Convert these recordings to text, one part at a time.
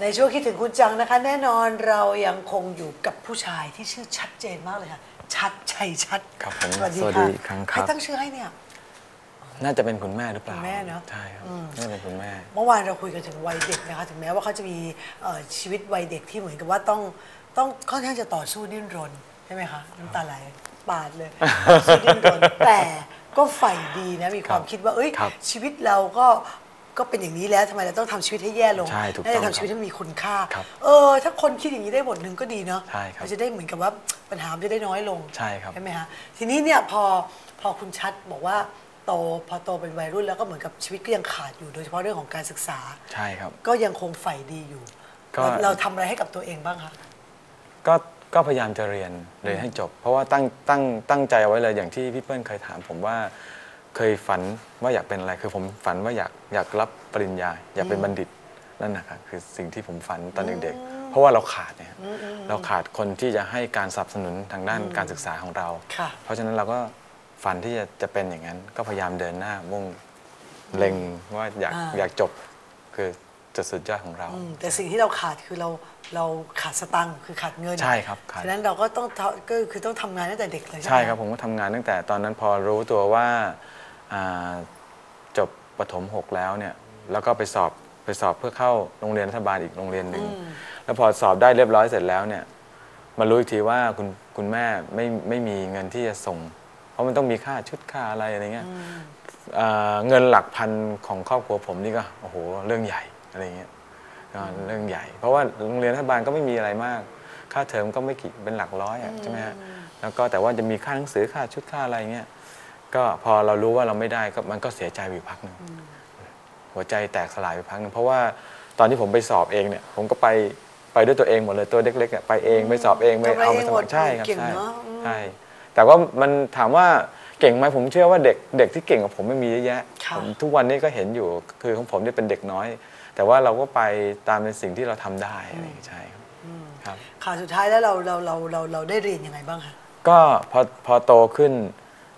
ในช่วงคิดถึงคุณจังนะคะ แน่นอนเรายังคงอยู่กับผู้ชายที่ชื่อชัดเจนมากเลยค่ะ ชัดชัยชัดครับผมสวัสดีสวัสค่ะดีอีกครั้งครับ ใครตั้งชื่อให้เนี่ย น่าจะเป็นคุณแม่หรือเปล่าคุณแม่เนอะใช่ครับอืม น่าจะเป็นคุณแม่ เมื่อวานเราคุยกันถึงวัยเด็กนะคะถึงแม้ว่าเขาจะมีเอ่อชีวิตวัยเด็กที่เหมือนกับว่าต้องต้องค่อนข้างจะต่อสู้ดิ้นรนใช่ไหมคะน้ำตาไหลปาดเลยต่อสู้ดิ้นรนแต่ก็ใฝ่ดีนะมีความครับคิดว่าเอ้ย ครับชีวิตเราก็ ก็เป็นอย่างนี้แล้วทำไมเราต้องทำชีวิตให้แย่ลงใช่ถูกน่าจะต้องทำชีวิตให้มีคุณค่า ครับเออ ถ้าคนคิดอย่างนี้ได้บทหนึ่งก็ดีเนาะใช่ครับ เราจะได้เหมือนกับว่าปัญหามันจะได้น้อยลง ใช่ครับ ใช่ไหมคะทีนี้เนี่ยพอพอคุณชัดบอกว่าโตพอโตเป็นวัยรุ่นแล้วก็เหมือนกับชีวิตก็ยังขาดอยู่โดยเฉพาะเรื่องของการศึกษา ใช่ครับ ก็ยังคงใฝ่ดีอยู่ ก็ เราเราทำอะไรให้กับตัวเองบ้างคะ ก็ก็พยายามจะเรียนเรียนให้จบ เพราะว่าตั้งตั้งตั้งใจเอาไว้เลยอย่างที่พี่เปิ้ลเคยถามผมว่า เคยฝันว่าอยากเป็นอะไร คือผมฝันว่าอยากอยากรับปริญญา อยากเป็นบัณฑิตนั่นนะครับคือสิ่งที่ผมฝันตอนเด็กๆเพราะว่าเราขาดเนี่ยเราขาดคนที่จะให้การสนับสนุนทางด้านการศึกษาของเราค่ะเพราะฉะนั้นเราก็ฝันที่จะจะเป็นอย่างนั้น ก็พยายามเดินหน้ามุ่งเล็งว่าอยากอ่าอยากจบคือจุดสุดยอดของเราอืมแต่สิ่งที่เราขาดคือเราเราขาดสตังค์คือขาดเงินใช่ครับขาดฉะนั้นเราก็ต้องทำก็คือต้องทำงานตั้งแต่เด็กเลยใช่ไหมใช่ครับผมก็ทำงานตั้งแต่ตอนนั้นพอรู้ตัวว่าอ่า จบประถมหกแล้วเนี่ยแล้วก็ไปสอบไปสอบเพื่อเข้าโรงเรียนรัฐบาลอีกโรงเรียนหนึ่งแล้วพอสอบได้เรียบร้อยเสร็จแล้วเนี่ยมารู้อีกทีว่าคุณคุณแม่ไม่ไม่มีเงินที่จะส่ง เพราะมันต้องมีค่าชุดค่าอะไรอะไรเงี้ยอ่าเงินหลักพันของครอบครัวผมนี่ก็โอ้โหเรื่องใหญ่อะไรเงี้ยก็เรื่องใหญ่ เพราะว่าโรงเรียนรัฐบาลก็ไม่มีอะไรมาก ค่าเทอมก็ไม่กี่เป็นหลักร้อยอะใช่ไหมฮะแล้วก็แต่ว่าจะมีค่าหนังสือค่าชุดค่าอะไรเงี้ย ก็พอเรารู้ว่าเราไม่ได้ก็มันก็เสียใจอยู่พักหนึ่งหัวใจแตกสลายไปพักหนึ่งเพราะว่าตอนที่ผมไปสอบเองเนี่ย ผมก็ไปไปด้วยตัวเองหมดเลยตัวเล็กๆอะไปเองไปสอบเองไปทำอะไรเอาเอมางสหมมัดครใช่ครับเก่งใช่เนอะอืมใช่แต่ว่ามันถามว่าเก่งไหมผมเชื่อว่าเด็กเด็กที่เก่งกว่าผมไม่มีเยอะแยะค่ะผมทุกวันนี้ก็เห็นอยู่คือของผมเนี่ยเป็นเด็กน้อย แต่ว่าเราก็ไปตามในสิ่งที่เราทำได้อะไรอย่างเงี้ยใช่ครับครับค่ะสุดท้ายแล้วเราเราเราเราเราได้เรียนยังไงบ้างคะก็พอพอโตขึ้น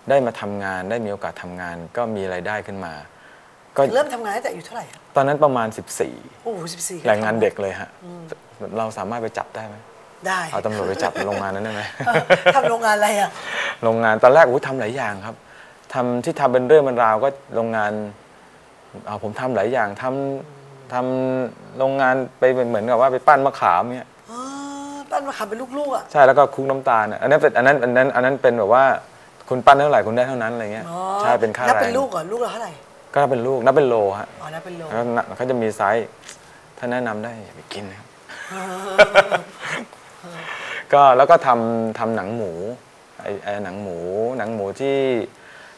ได้มาทำงานได้มีโอกาสทำงาน ก็มีรายได้ขึ้นมา ก็เริ่มทำงานตั้งแต่อายู่เท่าไหร่อะตอนนั้นประมาณโอ้โหสิบสี่14แรงงานเด็กเลยฮะเราสามารถไปจับได้ไหมได้เอาตำรวจไปจับ โรงงานนั้นได้ไหม ทำโรงงานอะไรอะ โรงงานตอนแรกอู้ทำหลายอย่างครับทำที่ทำเป็นเรื่องเป็นราวก็โรงงานเอาผมทำหลายอย่างทำทำโรงงานไปเป็นเหมือนกับว่าไปปั้นมะขามเนี่ย อ๋อปั้นมาขามเป็นลูกๆอะ ใช่แล้วก็คลุกน้ำตาลอะอันนั้นเป็นอันนั้นอันนั้นอันนั้นเป็นแบบว่า คุณปั้นเท่าไหร่คุณได้เท่านั้นอะไรเงี้ยอ๋อใช่เป็นค่านับแรเป็นงลูกเหรอลูกละเท่าไหร่ก็นับเป็นลูกนับเป็นโลฮะอ๋อนับเป็นโลแล้วนับเขาจะมีไซส์ถ้าแนะนำได้อย่าไปกินนะครับ ก็แล้วก็ทำทำหนังหมูไอไอหนังหมู หนังหมูที่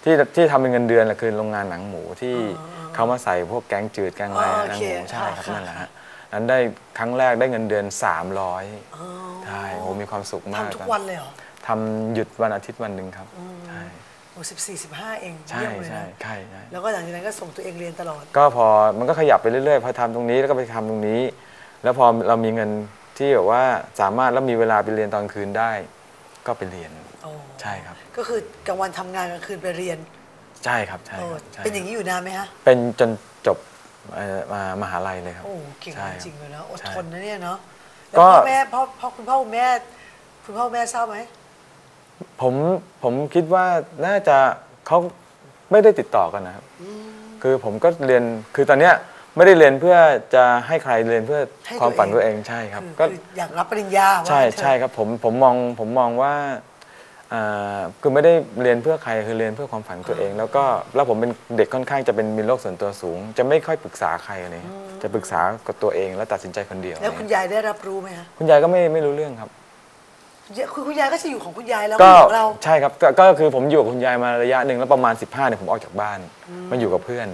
ที่ที่ทำเป็นเงินเดือนแหละคือโรงงานหนังหมูที่เขามาใส่พวกแกงจืดแกงอะไรอ๋อหนังโอเคหมูใช่ครับค่ะ นั่นแหละฮะนั้นได้ครั้งแรกได้เงินเดือน 300อ๋อใช่โอ้มีความสุขมากทำทุกวันเลยเหรอ ทำหยุดวันอาทิตย์วันหนึ่งครับใช่โอ้สิบสี่สิบห้าเองใช่เยี่ยมเลยใช่นะใช่ใช่แล้วก็หลังจากนั้นก็ส่งตัวเองเรียนตลอด ก็พอมันก็ขยับไปเรื่อยๆ พอทำตรงนี้แล้วก็ไปทำตรงนี้ แล้วพอเรามีเงินที่แบบว่าสามารถแล้วมีเวลาไปเรียนตอนคืนได้ ก็ไปเรียนโอ้ใช่ครับ ก็คือกลางวันทำงานกลางคืนไปเรียนใช่ครับใช่โอ้ครับใช่เป็นอย่างนี้อยู่นานไหมฮะ เป็นจนจบเอ่อมามหาลัยเลยครับ โอ้เก่งใช่คบจริงเลยนะอดใช่ทนนะเนี่ยเนาะก็แล้วพ่อแม่พ่อพ่อคุณพ่อคุณแม่ คุณพ่อคุณแม่ทราบไหม ผมผมคิดว่าน่าจะเขาไม่ได้ติดต่อกันนะครับ คือผมก็เรียนคือตอนเนี้ยไม่ได้เรียนเพื่อจะให้ใครเรียนเพื่อให้ความฝันตัตัววเอเองงใช่ครับคือก็คืออยากรับปริญญาว่าใช่งั้นเถอะใช่ครับผมผมมองผมมองว่าอ่าคือไม่ได้เรียนเพื่อใครคือเรียนเพื่อความฝันตัวเอง แล้วก็แล้วผมเป็นเด็กค่อนข้างจะเป็นมีโลกส่วนตัวสูง จะไม่ค่อยปรึกษาใครอะไรเลยจะปรึกษากับตัวเองแล้วตัดสินใจคนเดียวแล้วคุณยายได้รับรู้ไหมฮะคุณยายก็ไม่ไม่รู้เรื่องครับ คุณยายคือคุณยายก็จะอยู่ของคุณยายแล้วก็ไม่อยู่ของเราใช่ครับก็ก็คือผมอยู่กับคุณยายมาระยะหนึ่งแล้วประมาณ 15เนี่ยผมออกจากบ้านมาอยู่กับเพื่อน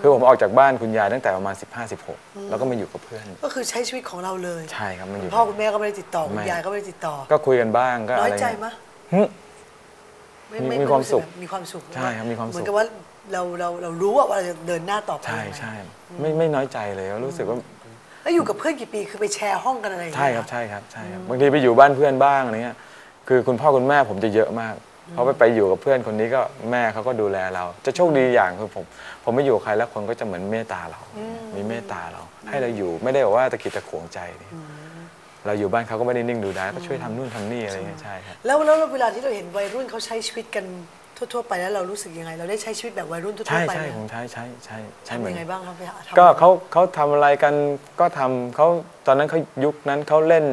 คือผมออกจากบ้านคุณยายตั้งแต่ประมาณ 15 16 แล้วก็มาอยู่กับเพื่อน ก็คือใช้ชีวิตของเราเลยใช่ครับมาอยู่พ่อคุณแม่ก็ไม่ได้ติดต่อไม่คุณยายก็ไม่ได้ติดต่อ ก็คุยกันบ้างก็น้อะอยไรใจเงี้ยมะหึไไมีไความสุขมีความสุขใช่ครับมีความสุข เหมือนกับว่าเราเราเรารู้ว่าเราจะเดินหน้าต่อไปใช่ยังไง ใช่ไม่ไม่น้อยใจเลยรู้สึกว่า แล้วอยู่กับเพื่อนกี่ปีคือไปแชร์ห้องกันอะไรอย่างใช่เงี้ยครับใช่ครับใช่ครับบางทีไปอยู่บ้านเพื่อนบ้างอะไรเงี้ยคือคุณพ่อคุณแม่ผมจะเยอะมากเพราะไปไปอยู่กับเพื่อนคนนี้ก็แม่เขาก็ดูแลเรา จะโชคดีอย่างคือผมผมไม่อยู่กับใครแล้วคนก็จะเหมือนเมตตาเรา มีเมตตาเรา ให้เราอยู่ไม่ได้บอกว่าตะกิดตะขวงใจนี่เราอยู่บ้านเขาก็ไม่ได้นิ่งดูได้ก็ช่วยทำนู่นทำนี่อะไรเงี้ยใช่ครับ แล้วแล้วเวลาที่เราเห็นวัยรุ่นเขาใช้ชีวิตกัน ทั่ว ๆ ไปแล้วเรารู้สึกยังไง เราได้ใช้ชีวิตแบบวัยรุ่นทั่ใช่วๆไปใช่ไหมผมใช้ใช้ใช้ใช้เหมืทำอนยังไงบ้างครับไปหาทำก็เขาเขาทำอะไรกันก็ทำเขาตอนนั้นเขายุคนั้นเขาเล่น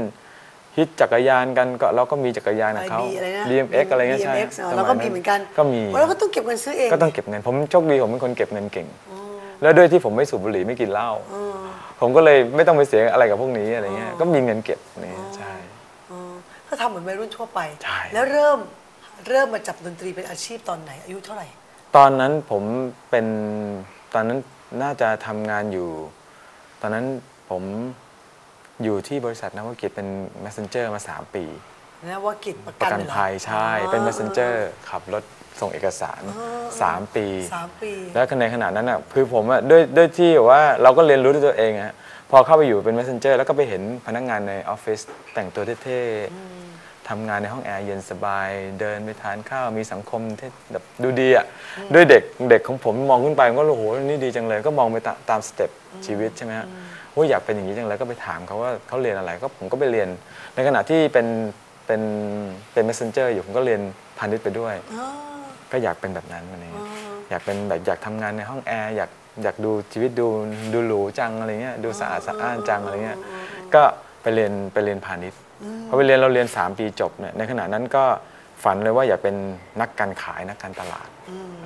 ฮิตจักรยานกันก็เราก็มีจักรยานของเขาไออะไรนะ BMX อะไรเงี้ยใช่ BMX อ๋อสยเราก็มีเหมือนกันก็มีแล้วก็ต้องเก็บเงินซื้อเองก็ต้องเก็บเงิน ผมโชคดีผมเป็นคนเก็บเงินเก่งแล้วด้วยที่ผมไม่สูบบุหรี่ไม่กินเหล้าผมก็เลยไม่ต้องไปเสียอะไรกับพวกนี้อะไรเงี้ยก็มีเงินเก็บนี่ใช่ อ๋อก็ทำเหมือนวัยรุ่นทั่วไป ใช่ แล้วเริ่ม เริ่มมาจับดนตรีเป็นอาชีพตอนไหน อายุเท่าไหร่ ตอนนั้นผมเป็นตอนนั้นน่าจะทำงานอยู่ ตอนนั้นผมอยู่ที่บริษัทนวกิจเป็น messenger มา 3 ปี นะว่ากิจประประกันกันเหรอภัยใช่ เป็น messenger ขับรถส่งเอกสาร3ปี สามปี แล้วในขณะนั้นอะคือผมอะด้วยด้วยที่ว่าเราก็เรียนรู้ด้วยตัวเองอะพอเข้าไปอยู่เป็น messenger แล้วก็ไปเห็นพนักงานในออฟฟิศแต่งตัวเท่ๆ ทำงานในห้องแอร์เย็นสบาย เดินไปทานข้าวมีสังคมที่แบบดูดีอะด้วยเด็กเด็กของผมมองขึ้นไปมันก็โอ้โหนี่ดีจังเลย ก็มองไปตาตามสเต็ปชีวิตใช่ไหมฮะว่าอยากเป็นอย่างนี้จังเลยก็ไปถามเขาว่าเขาเรียนอะไรก็ผมก็ไปเรียน ในขณะที่เป็นเป็นเป็น messenger อยู่ผมก็เรียนพาณิชย์ไปด้วยอ๋อก็อยากเป็นแบบนั้นอะไรเงี้ยอยากเป็นแบบอยากทำงานในห้องแอร์อยากอยากดูชีวิตดูดูหรูจังอะไรเงี้ยดูสะอาดสะอ้านจังอะไรเงี้ยก็ไปเรียนไปเรียนพาณิชย์ พอไปเรียนเราเรียน 3 ปีจบเนี่ยในขณะนั้นก็ฝันเลยว่าอยากเป็นนักการขายนักการตลาด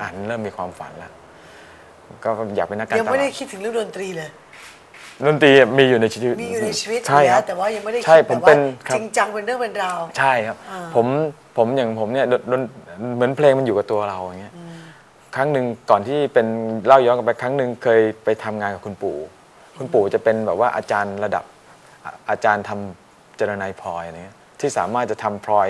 อ่านเริ่มมีความฝันแล้วก็อยากเป็นนักการยังตไม่ลาได้ดคิดถึงเรื่องดนตรีเลยดนตรีมีอยู่ในชีวิตมีอยู่ในชีวิตใช่อยู่คแล้รัวบแต่ว่ายังไม่ได้ใช่คิดผมแบบเป็ว่านครับจริงจังเป็นเรื่องเป็นราวใช่ครับอ่าผมผมอย่างผมเนี่ยดนดนเหมือนเพลงมันอยู่กับตัวเราอย่างเงี้ยครั้งหนึ่งก่อนที่เป็นเล่าย้อนกลับไปครั้งหนึ่งเคยไปทำงานกับคุณปู่ คุณปู่จะเป็นแบบว่าอาจารย์ระดับอะอาจารย์ทำ เจรนายพลอยอะไรเงี้ยที่สามารถจะทำพลอย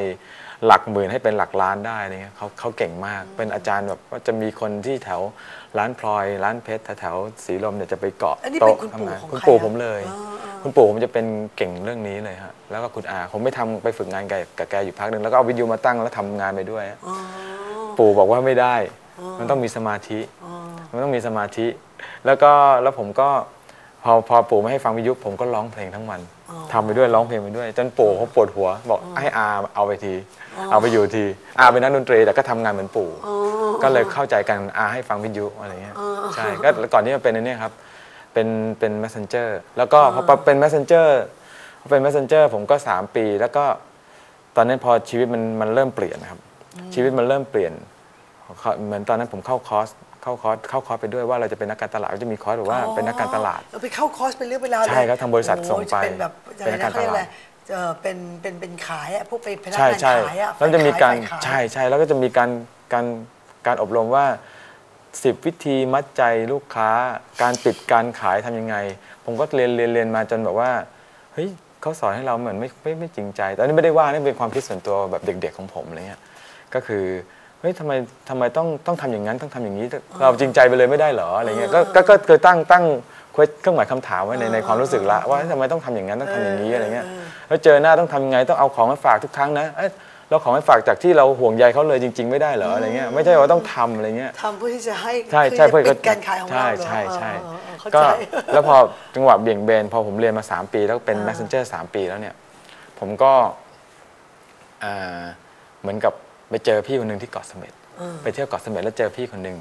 หลักหมื่นให้เป็นหลักล้านได้อะไรเงี้ยเขาเขาเก่งมาก เป็นอาจารย์แบบว่าจะมีคนที่แถวร้านพลอย ร้านเพชรแถวๆสีลมเนี่ยจะไปเกาะอันนี้เป็นโต๊ะคุณปู่ทำงานของคุณใครปู่อะผมเลยอ๋ออ๋อคุณปู่ผมจะเป็นเก่งเรื่องนี้เลยฮะแล้วก็คุณอาผมไปทำไปฝึกงานกับกับแกอยู่พักหนึ่งแล้วก็เอาวิดีโอมาตั้งแล้วทำงานไปด้วยฮะอ๋อปู่บอกว่าไม่ได้ มันต้องมีสมาธิอ๋อมันต้องมีสมาธิ แล้วก็แล้วผมก็พอพอปู่ไม่ให้ฟังวิทยุผมก็ร้องเพลงทั้งวัน ทำไปด้วยร้องเพลงไปด้วยจนปู่เขาปวดหัว บอกให้อาเอาไปที เอาไปอยู่ทีอาเป็นนักดนตรีแต่ก็ทำงานเหมือนปู่ก็เลยเข้าใจกันอาให้ฟังวิทยุอะไรเงี้ยใช่ก็ก่อนที่จะเป็นอันเนี้ยครับ เป็นเป็น messenger แล้วก็พอเป็น messenger พอเป็น messenger ผมก็ 3 ปี แล้วก็ตอนนั้นพอชีวิตมันมันเริ่มเปลี่ยนนะครับ ชีวิตมันเริ่มเปลี่ยนเขาเหมือนตอนนั้นผมเข้าคอร์ส เข้าคอร์สเข้าคอร์สไปด้วยว่าเราจะเป็นนักการตลาดก็จะมีคอร์สแบบว่าเป็นนักการตลาด เราไปเข้าคอร์สเป็นเรื่องเวลาวเลยใช่ครับทางบริษัทโอ้โหส่งไปจะเป็นแบบอะเป็ไรนนักนะการเขาเรียกอะไรตลาดเอ่อเป็นเป็นเป็นขายอะพวกไปพนักใช่งานใช่ขายอะแล้วจะมีการฝ่ยขยใช่ใช่แล้วก็จะมีการการการอบรมว่า10วิธีมัดใจลูกค้า การปิดการขายทำยังไง ผมก็เรียนเรียนเรียนมาจนแบบว่าเฮ้ยเขาสอนให้เราเหมือนไม่ไม่ไม่จริงใจแต่อันนี้ไม่ได้ว่านี่เป็นความคิดส่วนตัวแบบเด็ก ๆ ของผมอะไรเงี้ยก็คือ เฮ้ยทำไมทำไมต้องต้องทำอย่างนั้นต้องทำอย่างนี้ เราจริงใจไปเลยไม่ได้เหรออะไรเงี้ยก็ก็ก็เคยตั้งตั้งเครื่องหมายคำถามไว้ในในความรู้สึกละว่าทำไมต้องทำอย่างนั้นต้องทำอย่างนี้อะไรเงี้ยแล้วเจอหน้าต้องทำยังไงต้องเอาของมาฝากทุกครั้งนะเอ้ยเราของมาฝากจากที่เราห่วงใยเขาเลยจริง ๆ ไม่ได้เหรออะไรเงี้ยไม่ใช่ว่าต้องทำอะไรเงี้ย ทำเพื่อที่จะให้ใช่ใช่เพื่อเพื่อจะปิดการขายของเราใช่เหรอใช่ใช่เออเออเออเข้าก็ใจ แล้วพอจังหวะเบี่ยงเบนพอผมเรียนมา 3 ปีแล้วเป็น messenger 3 ปีแล้วเนี่ย ผมก็อ่าเหมือนกับ ไปเจอพี่คนหนึ่งที่เกาะเสม็ดไปเที่ยวเกาะเสม็ดแล้วเจอพี่คนหนึ่ง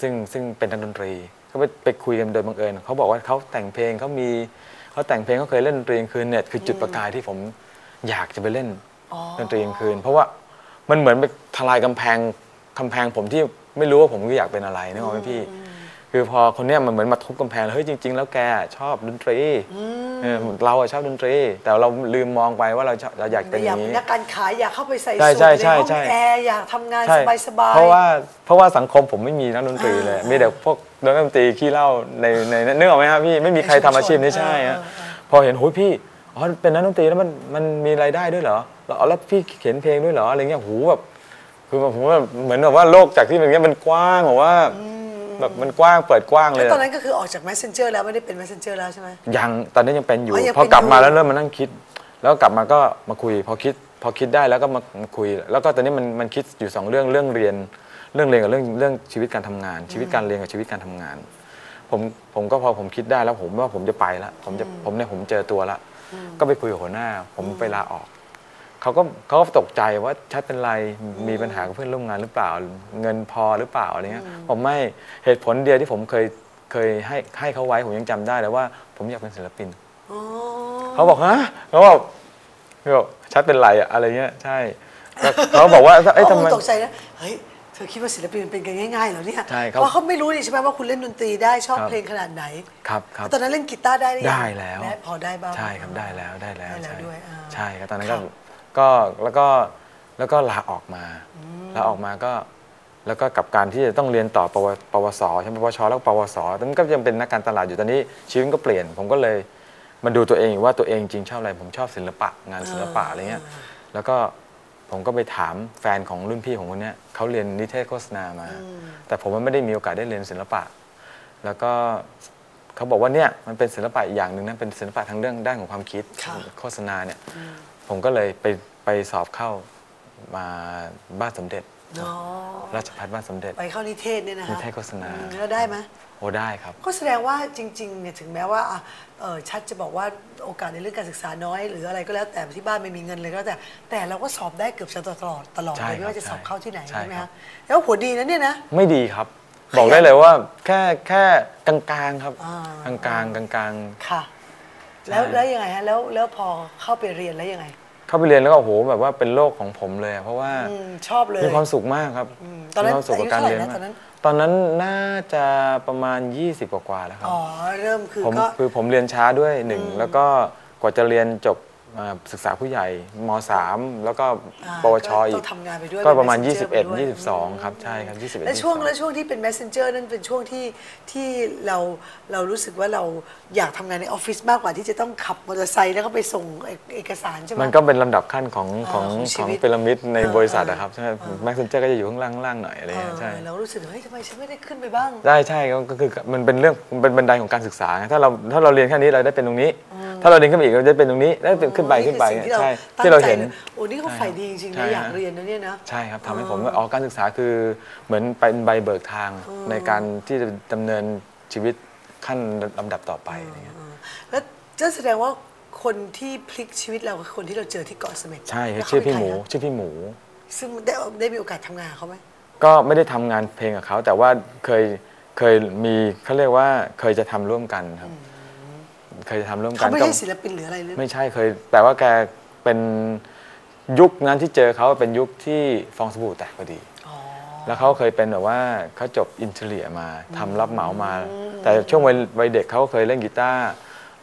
ซึ่งซึ่งเป็นนักดนตรีก็ไปไปคุยกันโดยบังเอิญเขาบอกว่าเขาแต่งเพลงเขามีเขาแต่งเพลงเขาเคยเล่นดนตรีกลางคืนเนี่ยคือจุดประกายที่ผมอยากจะไปเล่นอ๋อดนตรีกลางคืน เพราะว่ามันเหมือนไปทลายกำแพงกำแพงผมที่ไม่รู้ว่าผมอยากเป็นอะไรนึกออกไหมพี่ คือพอคนเนี้ยมันเหมือนมาทุบกำแพงแล้วเฮ้ยจริง ๆ แล้วแกชอบดนตรีเออเราอะชอบดนตรี แต่เราลืมมองไปว่าเราชอบเราอยากเป็นออยากย่างเป็นนี้ นักการขายอยากเข้าไปใส่ใช่สูทใช่ในใช่ห้องใช่ แอร์อยากทำงานใช่สบายๆ เพราะว่าเพราะว่าสังคมผมไม่มีนักดนตรีเลย มีแต่พวกนักดนตรีขี้เหล้าในในนึกออกไหมครับพี่ไม่มีใครทำอาชีพนี้ใช่ฮะพอเห็นโหยพี่อ๋อเป็นนักดนตรีแล้วมันมันมีรายได้ด้วยเหรอแล้วอ๋อแล้วพี่เขียนเพลงด้วยเหรออะไรเงี้ยโหแบบคือแบบผมว่าเหมือนแบบว่าโลกจากที่เป็นอย่างเงี้ยมันกว้างแบบว่า แบบมันกว้างเปิดกว้างเลแล้วย ตอนนั้นก็คือออกจาก messenger แล้วไม่ได้เป็น messenger แล้วใช่ไหม ยังตอนนี้ยังเป็นอยู่ อ๋อยังพอกลับเป็นอยู่มาแล้วเริ่มมานั่งคิด แล้วกลับมาก็มาคุย พอคิดพอคิดได้แล้วก็มาคุย แล้วก็ตอนนี้มันมันคิดอยู่สองเรื่องเรื่องเรียนเรื่องเรียนกับเรื่องเรื่องชีวิตการทำงาน ชีวิตการเรียนกับชีวิตการทำงาน ผมผมก็พอผมคิดได้แล้วผมว่าผมจะไปแล้วผมจะผมเนี่ยผมเจอตัวละก็ไปคุยกับหัวหน้า ผมไปลาออก เขาก็เขาก็ตกใจว่าชัดเป็นไรมีปัญหากับเพื่อนร่วมงานหรือเปล่า เงินพอหรือเปล่าอะไรเงี้ยผมไม่เหตุผลเดียวที่ผมเคยเคยให้ให้เขาไว้ผมยังจำได้เลยว่า ผมอยากเป็นศิลปินอ๋อเขาบอกฮะเขาบอกเขาบอกชัดเป็นไรอะอะไรเงี้ยใช่แล้วเขาบอกว่าเอ้ยทำไมเขาคงตกใจนะเฮ้ยเธอคิดว่าศิลปินมันเป็นกันง่ายๆเหรอเนี่ยใช่ครับเพราะเขาไม่รู้นี่ใช่ไหมว่าคุณเล่นดนตรีได้ชอบครับเพลงขนาดไหนครับครับตอนนั้นเล่นกีตาร์ได้หรือยังได้แล้วพอได้บ้างใช่ครับได้แล้วได้แล้วได้แล้วใช่ด้วยอ่าใช่ครับตอนนั้นครัก็บ ก็แล้วก็แล้วก็ลาออกมาลาออกมาก็แล้วก็กับการที่จะต้องเรียนต่อปวปวสใช่ไหมปวชแล้วก็ปวสตอนนั้นก็ยังเป็นนักการตลาดอยู่ตอนนี้ชีวิตก็เปลี่ยน ผมก็เลยมาดูตัวเองว่าตัวเองจริงชอบอะไร ผมชอบศิลปะงานศิลปะอะไรเงี้ยแล้วก็ผมก็ไปถามแฟนของรุ่นพี่ของคนเนี้ยเขาเรียนนิเทศโฆษณามา แต่ผมมันไม่ได้มีโอกาสได้เรียนศิลปะ แล้วก็เขาบอกว่าเนี่ยมันเป็นศิลปะอีกอย่างหนึ่งนะเป็นศิลปะทางเรื่องด้านของความคิดค่ะโฆษณาเนี่ย ผมก็เลยไปไปสอบเข้ามาบ้านสมเด็จ อ๋อราชพัฒบ้านสมเด็จไปเข้านิเทศเนี่ยนะนิฮะเทศโฆษณาอืมแล้วได้ไหม โอ้ได้ครับ ก็แสดงว่าจริงๆเนี่ยถึงแม้ว่าอะเออชัดจะบอกว่าโอกาสในเรื่องการศึกษาน้อย หรืออะไรก็แล้วแต่ที่บ้านไม่มีเงินเลยก็แล้วแต่ แต่เราก็สอบได้เกือบจะตลอดตลอดใช่เลยไม่ว่าครับจะสอบใช่เข้าที่ไหนใช่ใช่ไหมครัคะบแล้วหัวดีนะเนี่ยนะ ไม่ดีครับ บอกได้เลยว่าแค่แค่กลางๆครับ อ่กลางๆกลางค่ะ แล้วแล้วยังไงฮะแล้วแล้วพอเข้าไปเรียนแล้วยังไงๆเข้าไปเรียนแล้วก็โอ้โหแบบว่าเป็นโลกของผมเลยอะเพราะว่าอืมชอบเลยมีความสุขมากครับอืมตอนนั้นมีความสุขกับการเรียนอายุมาเท่าไหร่นะกตอนนั้นน่าจะประมาณ 20 กว่าๆแล้วครับ อ๋อ เริ่มคือผมก็ คือผมเรียนช้าด้วยหนึ่งแล้วก็กว่าจะเรียนจบอ่า ศึกษาผู้ใหญ่ม .3 แล้วก็อ่าปวชก็อีต้อกงทำงานไปด้วยก็ประมาณ เป็น messenger ไปด้วย 21 22 ครับ ใช่ครับ21 และช่วง22 และช่วงที่เป็น messenger นั่นเป็นช่วงที่ที่เราเรารู้สึกว่าเราอยากทำงานในออฟฟิศมากกว่าที่จะต้องขับมอเตอร์ไซค์แล้วก็ไปส่งเอกเอกสารใช่ไหม มันก็เป็นลำดับขั้นของอ่าของของชีของวิตพีระมิดในอ่าบริษัทอะครับใช่ไหมแม็กซ์เซนเจอร์ก็จะอยู่ข้างล่างข้างล่างหน่อยอะไรเอเงี้ยใช่ อเรารู้สึกเฮ้ยทำไมฉันไม่ได้ขึ้นไปบ้าง ได้ใช่ก็ก็คือมันเป็นเรื่องมันเป็นบันไดของการศึกษาไงถ้าเราถ้าเราเรียนแค่นี้เราได้เป็นตรงนี้ ถ้าเราเรียนขึ้นไปอีกเราจะเป็นตรงนี้ได้เป็นขึ้นไปขึ้นไปนี่คือสิ่งใช่ตั้งที่เราใจเห็นลยโอ้นี่เขาใฝ่ดีจริงๆใช่นะอยากฮะเรียนนะเนี่ยนะใช่ครับทำให้ผมว่าอ๋อการศึกษาคือเหมือนเป็นใบเบิกทางในการที่จะดำเนินชีวิตขั้นลำดับต่อไปอะไรเงี้ยแล้วจะแสดงว่าคนที่พลิกชีวิตเราคือคนที่เราเจอที่เกาะเสม็ดใช่ครับแล้วเขาชื่อพี่เป็นหมูใครนะชื่อพี่หมู ซึ่งได้ได้มีโอกาสทำงานกับเขาไหมก็ไม่ได้ทำงานเพลงกับเขาแต่ว่าเคยเคยมีเขาเรียกว่าเคยจะทำร่วมกันครับ เคยจะทำร่วมกัเขานไม่ก็ใช่ศิลปินหรืออะไรเลยไม่ใช่เคย แต่ว่าแกเป็นยุคนั้นที่เจอเขาเป็นยุคที่ฟองสบู่แตกพอดี อ๋อ แล้วเขาเคยเป็นแบบว่าเขาจบอินเทเลียมาทำรับเหมามา แต่ช่วงวัยวัยเด็กเขาก็เคยเล่นกีตาร์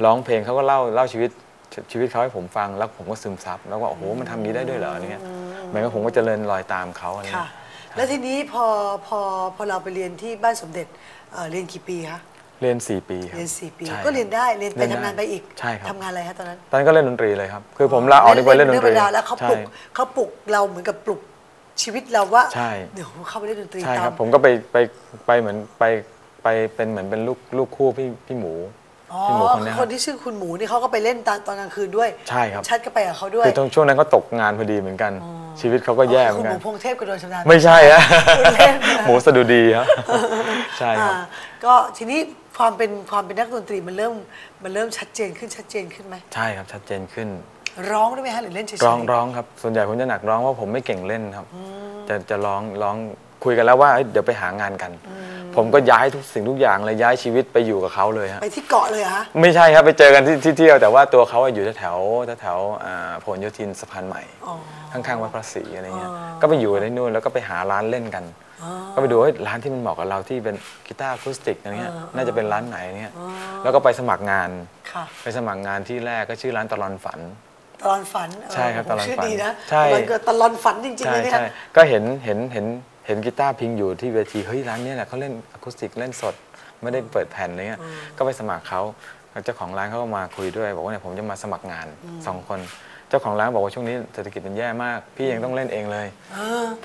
ร้องเพลงเขาก็เล่าเล่าชีวิตชีวิตเขาให้ผมฟังแล้วผมก็ซึมซับแล้วว่าโอ้โหมันทำนี้ได้ด้วยเหรออะไรเงี้ยเหมือนกับผมก็เจริญรอยตามเขาอะไรค่ะ เงี้ยแล้วทีนี้พอพอพอเราไปเรียนที่บ้านสมเด็จเอ่อเรียนกี่ปีคะ เรียน 4 ปีครับ เรียนสี่ปี ใช่ก็เรียนได้เรียนไปเรียนได้ทำงานไปอีกใช่ครับ ทำงานอะไรคะตอนนั้นตอนนั้นก็เล่นดนตรีเลยครับ คือผมลาออกดีกว่าเล่นดนตรีเวลาแล้วเขาปลุกใช่ เขาปลุกเราเหมือนกับปลุกชีวิตเราว่าใช่ เดี๋ยวเข้าไปเล่นดนตรีใช่ตาครับ มผมก็ไปไปไปเหมือนไปไปเป็นเหมือนเป็นลูกลูกคู่พี่พี่หมู อ๋อพี่หมูคนเนี้ยคครันบที่ชื่อคุณหมูนี่เขาก็ไปเล่นตอนตอนกลางคืนด้วยใช่ครับ ชัดก็ไปกับเขาด้วยคือตรงช่วงนั้นเขาตกงานพอดีเหมือนกัน ชีวิตเขาก็แย่เหมืคุอณนหกัมูน พงเทพก็โดนชำนาญ ไม่ใช่ฮะคุณเล่นนะหมูสะดุดีครับ ใช่ครับ อ่าก็ทีนี้ ความเป็นความเป็นนักดนตรีมันเริ่มมันเริ่มชัดเจนขึ้นชัดเจนขึ้นไหมใช่ครับชัดเจนขึ้น ร้องได้ไหมฮะหรือเล่นเฉยๆร้องร้องครับส่วนใหญ่ผมจะหนักร้องว่าผมไม่เก่งเล่นครับ จะจะร้องร้องคุยกันแล้วว่าเอ้ยเดี๋ยวไปหางานกัน ผมก็ย้ายทุกสิ่งทุกอย่างเลยย้ายชีวิตไปอยู่กับเขาเลยฮะไปที่เกาะเลยเหรอฮะไม่ใช่ครับไปเจอกันที่ที่เที่ยวแต่ว่าตัวเขาอะอยู่แถวๆแถวๆอ่าพหลโยธินสะพานใหม่ อ๋อ ข้างๆวัดพระศรีอะไรเงี้ยอ๋อก็ไปอยู่ในนู่นแล้วก็ไปหาร้านเล่นกันอ๋อ ก็ไปดูว่าร้านที่มันเหมาะกับเราที่เป็นกีตาร์อะคูสติกอะไรเงี้ยน่าจะเป็นร้านไหนเนี่ยแล้วก็ไปสมัครงาน ค่ะไปสมัครงานที่แรกก็ชื่อร้านตะลอนฝัน ตลอนฝันเออใช่ครับโโหตลอนชื่อฝันดีนะใช่ ตลอนเกิดตลอนฝันจริงๆใช่เลยเนี่ย ใช่ก็เห็นเห็นเห็นเห็นกีตาร์พิงอยู่ที่เวทีเฮ้ยร้านเนี้แหละเขาเล่นอะคูสติกเล่นสดไม่ได้เปิดแผ่นอะไรเงี้ยก็ไปสมัครเขาแล้วเจ้าของร้านเขาก็มาคุยด้วย บอกว่าเนี่ยผมจะมาสมัครงานสองคน เจ้าของร้านบอกว่าช่วงนี้เศรษฐกิจมันแย่มาก พี่ยังต้องเล่นเองเลย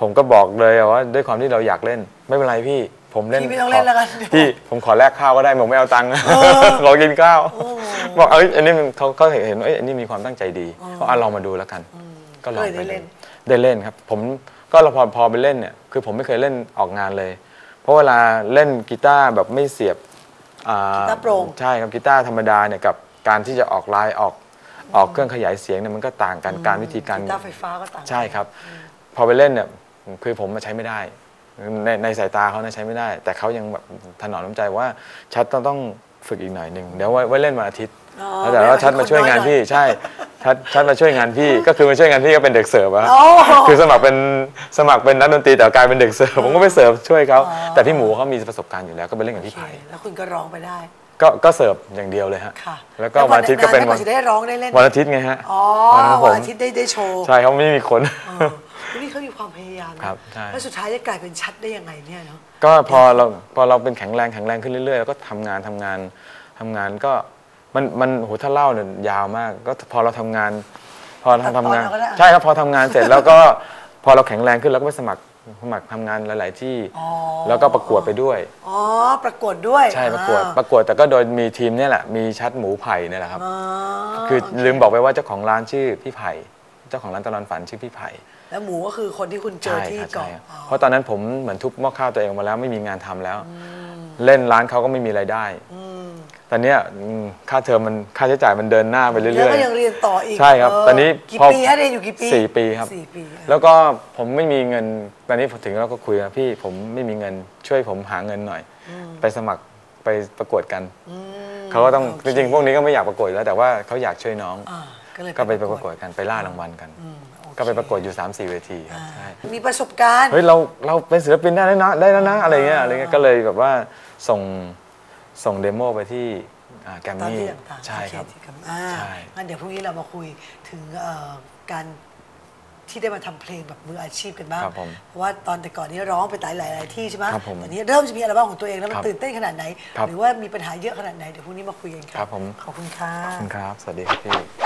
ผมก็บอกเลยว่าด้วยความที่เราอยากเล่นไม่เป็นไรพี่ผมเล่นพี่ไม่ต้องเล่นแล้วกันพี่ผมขอแลกข้าวก็ได้ผมไม่เอาตังค์ขอกินข้าวบอกเอ้ยอันนี้มันเขาเขาเห็นว่าเอ้ยอันนี้มีความตั้งใจดีก็เอาลองมาดูแล้วกัน ก็ลองเคยไปได้เล่นได้เล่นครับ ผมก็เราพอพอไปเล่นเนี่ยคือผมไม่เคยเล่นออกงานเลย เพราะเวลาเล่นกีตาร์แบบไม่เสียบอ่กีตาร์โปร่ง ใช่ครับกีตาร์ธรรมดาเนี่ยกับการที่จะออกลายออก ออกเครื่องขยายเสียงเนี่ยมันก็ต่างกันการวิธีการกีตาร์ไฟฟ้าก็ต่างกัน ใช่ครับ พอไปเล่นเนี่ยคือผมมาใช้ไม่ได้ ในในสายตาเขาเนี่ยใช้ไม่ได้ แต่เขายังแบบถนอมน้ำใจว่าชัดต้องต้องฝึกอีกหน่อยหนึ่งเดี๋ยวไว้ไว้เล่นวันอาทิตย์อ๋อแล้วแต่ว่าชัดมาช่วยงานพี่ใช่ชัดชัดมาช่วยงานพี่ก็คือมาช่วยงานพี่ก็เป็นเด็กเสิร์ฟอะโอ้คือสมัครเป็นสมัครเป็นนักดนตรีแต่กลายเป็นเด็กเสิร์ฟผมก็ไปเสิร์ฟช่วยเขาแต่พี่หมูเขามีประสบการณ์อยู่แล้วก็ไปเล่นกับพี่โอเคไผ่ แล้วคุณก็ร้องไปได้ ก็ก็เสิร์ฟอย่างเดียวเลยฮะ ค่ะแล้วก็วันอาทิตย์ก็เป็นวัวันจะได้ร้องได้เล่นวันอาทิตย์ไงฮะอ๋อของผมวันอาทิตย์ได้ได้โชว์ใช่เขาไม่มีคน เออนี่เขามีความพยายามนะครับใช่ แล้วสุดท้ายจะกลายเป็นชัดได้ยังไงเนี่ยเนาะ ก็พอเราพอเราเป็นแข็งแรงแข็งแรงขึ้นเรื่อยๆแล้วก็ทำงานทำงานทำงานก็มันมันโหถ้าเล่าเนี่ยยาวมาก ก็พอเราทำงาน พอเราทำงานตัดตอนเอาก็ได้ ใช่ครับพอทำงานเสร็จแล้วก็พอเราแข็งแรงขึ้นเราก็ไปสมัคร สมัครทำงานหลาย ๆ ที่ อ๋อ แล้วก็ประกวดไปด้วย อ๋อ ประกวดด้วยใช่ประกวดอ่าประกวดแต่ก็โดยมีทีมเนี่ยแหละมีชัดหมูไผ่เนี่ยแหละครับ อ๋อคือลืมบอกไปว่าเจ้าของร้านชื่อพี่ไผ่เจ้าของร้านตะลอนฝันชื่อพี่ไผ่แล้วหมูก็คือคนที่คุณเจอใช่ที่ครับเก่อใช่นครับอ๋อเพราะตอนนั้นผมเหมือนทุบหม้อข้าวตัวเองออกมาแล้วไม่มีงานทำแล้ว เล่นร้านเขาก็ไม่มีรายได้ อืม ตอนเนี้ยอืมค่าเทอมมันค่าใช้จ่ายมันเดินหน้าไปเรื่แล้วอยก็ยังเรียนต่ออีกใช่ครับเตอนนี้กี่พอปีฮะเรียนอยู่กี่ปีสี่ปีครับ สี่ปีๆแล้วก็ผมไม่มีเงินตอนนี้ผมถึงเราก็คุยกับพี่ผมไม่มีเงินช่วยผมหาเงินหน่อย ไปสมัครไปประกวดกัน อืมเขาก็ต้องโคจริงๆพวกนี้ก็ไม่อยากประกวดอยู่แล้วแต่ว่าเขาอยากช่วยน้อง อ่าก็เลยก็ไปประกวดกันไปล่ารางวัลกัน อืมโอเคก็ไปประกวดอยู่3 4เวทีครับอ่าใช่มีประสบการณ์ เฮ้ยเราเราเป็นศิลปินได้แล้วนะได้แล้วนะอะไรเงี้ยอะไรเงี้ยก็เลยแบบว่าส่ง ส่งเดโมไปที่แกรมตอนมี่ที่ต่างๆใช่ครับโอเที่ครับอ่าใช่ งั้นเดี๋ยวพรุ่งนี้เรามาคุยถึงเอ่อการที่ได้มาทำเพลงแบบมืออาชีพกันบ้างครับผมเพราะว่าตอนแต่ก่อนนี้ร้องไปหลายหลายๆที่ใช่ไหมครับผมตอนนี้เริ่มจะมีอัลบั้มของตัวเองแล้วมันครับตื่นเต้นขนาดไหน ครับหรือว่ามีปัญหาเยอะขนาดไหนเดี๋ยวพรุ่งนี้มาคุยกันคครัรับบผม ขอบคุณค่ะ ขอบคุณครับ สวัสดีครับพี่